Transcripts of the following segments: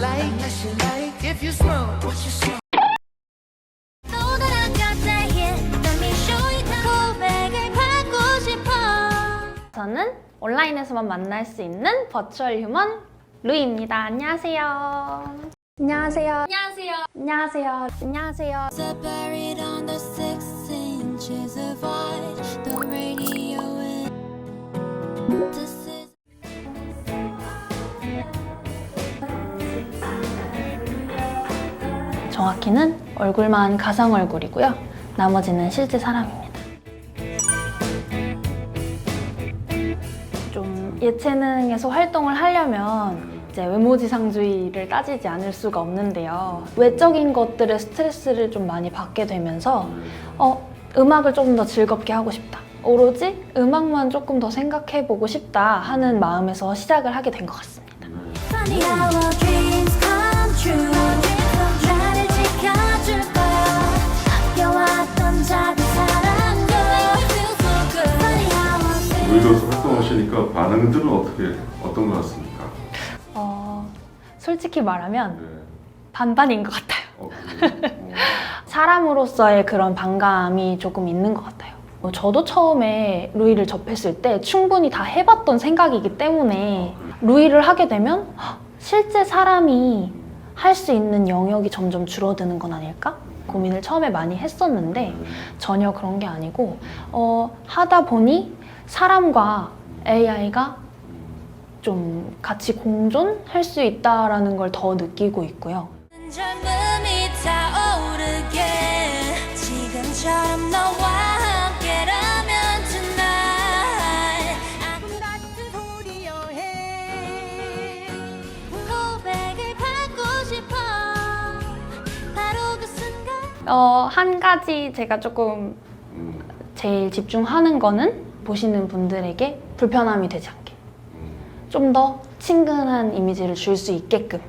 like, unless you like. If you smoke, what you smoke? 저는 온라인에서만 만날 수 있는 버추얼 휴먼 루이입니다. 안녕하세요. 안녕하세요. 안녕하세요. 안녕하세요. 안녕하세요. 정확히는 얼굴만 가상 얼굴이고요. 나머지는 실제 사람입니다. 좀 예체능에서 활동을 하려면 이제 외모지상주의를 따지지 않을 수가 없는데요. 외적인 것들의 스트레스를 좀 많이 받게 되면서 어, 음악을 조금 더 즐겁게 하고 싶다. 오로지 음악만 조금 더 생각해보고 싶다 하는 마음에서 시작을 하게 된 것 같습니다. 우리로서 활동하시니까 반응들은 어떻게 어떤 것 같습니까? 어, 솔직히 말하면 네. 반반인 것 같아요. 어, 그래요? 어, 사람으로서의 그런 반감이 조금 있는 것 같아요. 어, 저도 처음에 루이를 접했을 때 충분히 다 해봤던 생각이기 때문에 루이를 하게 되면 헉, 실제 사람이 할 수 있는 영역이 점점 줄어드는 건 아닐까? 고민을 처음에 많이 했었는데 전혀 그런 게 아니고 어, 하다 보니 사람과 AI가 좀 같이 공존할 수 있다라는 걸 더 느끼고 있고요. 젊음이 타오르게 지금처럼 너와 함께라면 tonight. 아픔 같은 우리 여행 고백을 받고 싶어. 바로 그 순간. 어, 한 가지 제가 조금 음, 제일 집중하는 거는 보시는 분들에게 불편함이 되지 않게 좀 더 친근한 이미지를 줄 수 있게끔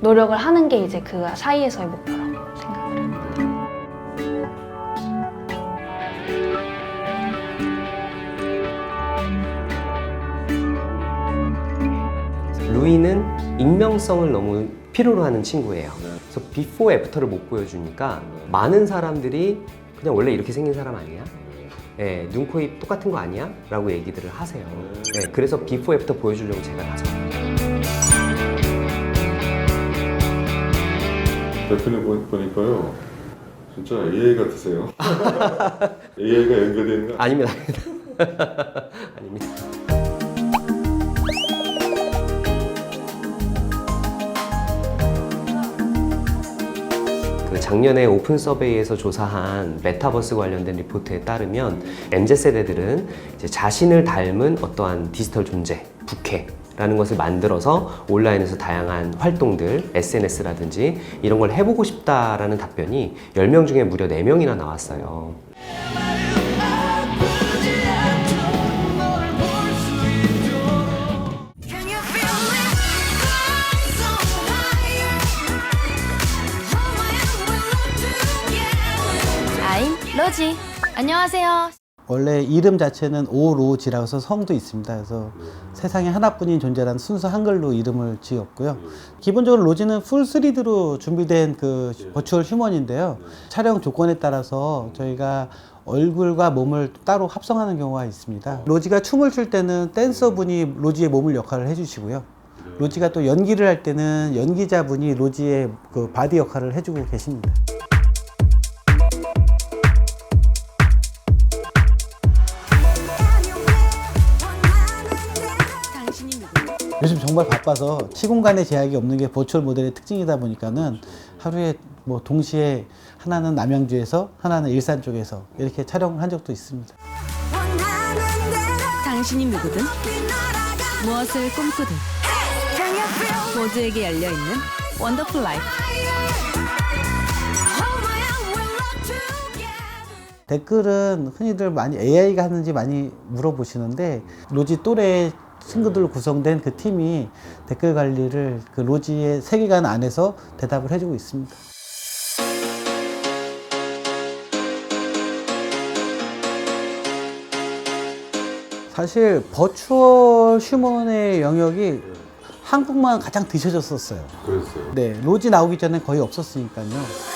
노력을 하는 게 이제 그 사이에서의 목표라고 생각을 해요. 루이는 익명성을 너무 필요로 하는 친구예요. 그래서 비포 애프터를 못 보여주니까 많은 사람들이 그냥 원래 이렇게 생긴 사람 아니야? 예, 눈, 코, 입 똑같은 거 아니야? 라고 얘기들을 하세요. 예, 그래서 비포 애프터 보여주려고 제가 나섰어요. 대표님 보- 보니까요 진짜 AI 같으세요. AI가 연결되어 있는 거 아닙니다. 아닙니다. 그 작년에 오픈 서베이에서 조사한 메타버스 관련된 리포트에 따르면 MZ 세대들은 자신을 닮은 어떠한 디지털 존재, 부캐 라는 것을 만들어서 온라인에서 다양한 활동들, SNS라든지 이런 걸 해보고 싶다라는 답변이 10명 중에 무려 4명이나 나왔어요. 안녕하세요 원래 이름 자체는 오로지라고 해서 성도 있습니다. 그래서 세상에 하나뿐인 존재라는 순수 한글로 이름을 지었고요. 기본적으로 로지는 풀 3D로 준비된 그 버추얼 휴먼인데요. 촬영 조건에 따라서 저희가 얼굴과 몸을 따로 합성하는 경우가 있습니다. 로지가 춤을 출 때는 댄서분이 로지의 몸을 역할을 해주시고요. 로지가 또 연기를 할 때는 연기자분이 로지의 그 바디 역할을 해주고 계십니다. 요즘 정말 바빠서 시공간의 제약이 없는 게 버추얼 모델의 특징이다 보니까는 하루에 뭐 동시에 하나는 남양주에서 하나는 일산 쪽에서 이렇게 촬영을 한 적도 있습니다. 당신이 누구든 무엇을 꿈꾸든 모두에게 열려있는 원더풀 라이프 댓글은 흔히들 많이 AI가 하는지 많이 물어보시는데 로지 또래 친구들 구성된 그 팀이 댓글 관리를 그 로지의 세계관 안에서 대답을 해주고 있습니다. 사실 버추얼 휴먼의 영역이 한국만 가장 드셔졌었어요. 그랬어요. 네, 로지 나오기 전에 거의 없었으니까요.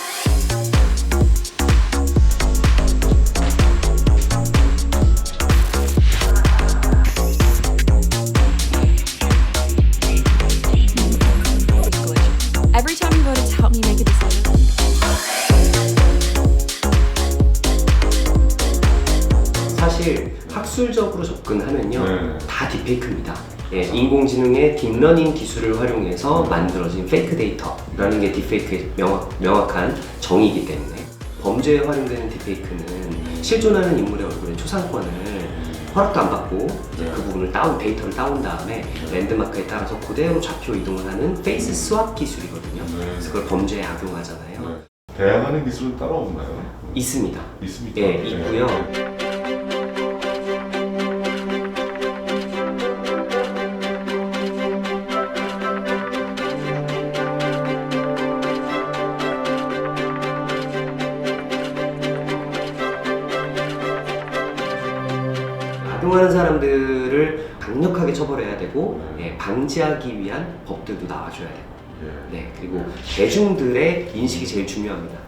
사실 학술적으로 접근하면요 네. 다 딥페이크입니다. 예, 인공지능의 딥러닝 기술을 활용해서 만들어진 페이크 데이터라는 게 딥페이크의 명확, 명확한 정의이기 때문에 범죄에 활용되는 딥페이크는 실존하는 인물의 얼굴의 초상권을 허락도 안 받고 이제 그 부분을 다운 데이터를 다운 다음에 랜드마크에 따라서 그대로 좌표 이동을 하는 페이스 스왑 기술이거든요. 네. 그래서 그걸 범죄에 악용하잖아요. 네. 대항하는 기술은 따로 없나요? 있습니다. 있습니까? 예, 네. 있고요. 악용하는 사람들을 강력하게 처벌해야 되고 예, 방지하기 위한 법들도 나와줘야 되고 예. 네 그리고 대중들의 인식이 제일 중요합니다.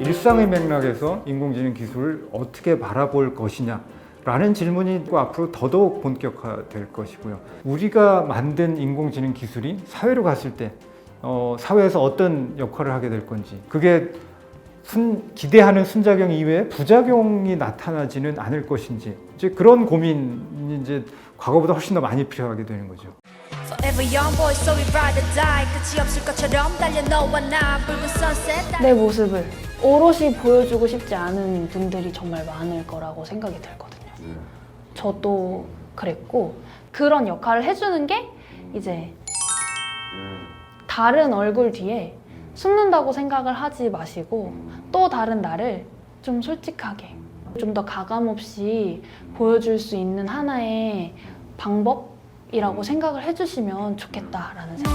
일상의 맥락에서 인공지능 기술을 어떻게 바라볼 것이냐 라는 질문이 앞으로 더더욱 본격화될 것이고요. 우리가 만든 인공지능 기술이 사회로 갔을 때 어, 사회에서 어떤 역할을 하게 될 건지 그게 순, 기대하는 순작용 이외에 부작용이 나타나지는 않을 것인지 이제 그런 고민이 이제 과거보다 훨씬 더 많이 필요하게 되는 거죠. Forever young boy so we ride or die 끝이 없을 것처럼 달려 너와 나 붉은 sunset 내 모습을 오롯이 보여주고 싶지 않은 분들이 정말 많을 거라고 생각이 들거든요. 네. 저도 그랬고 그런 역할을 해주는 게 이제 다른 얼굴 뒤에 숨는다고 생각을 하지 마시고 또 다른 나를 좀 솔직하게 좀 더 가감 없이 보여줄 수 있는 하나의 방법이라고 생각을 해주시면 좋겠다라는 생각.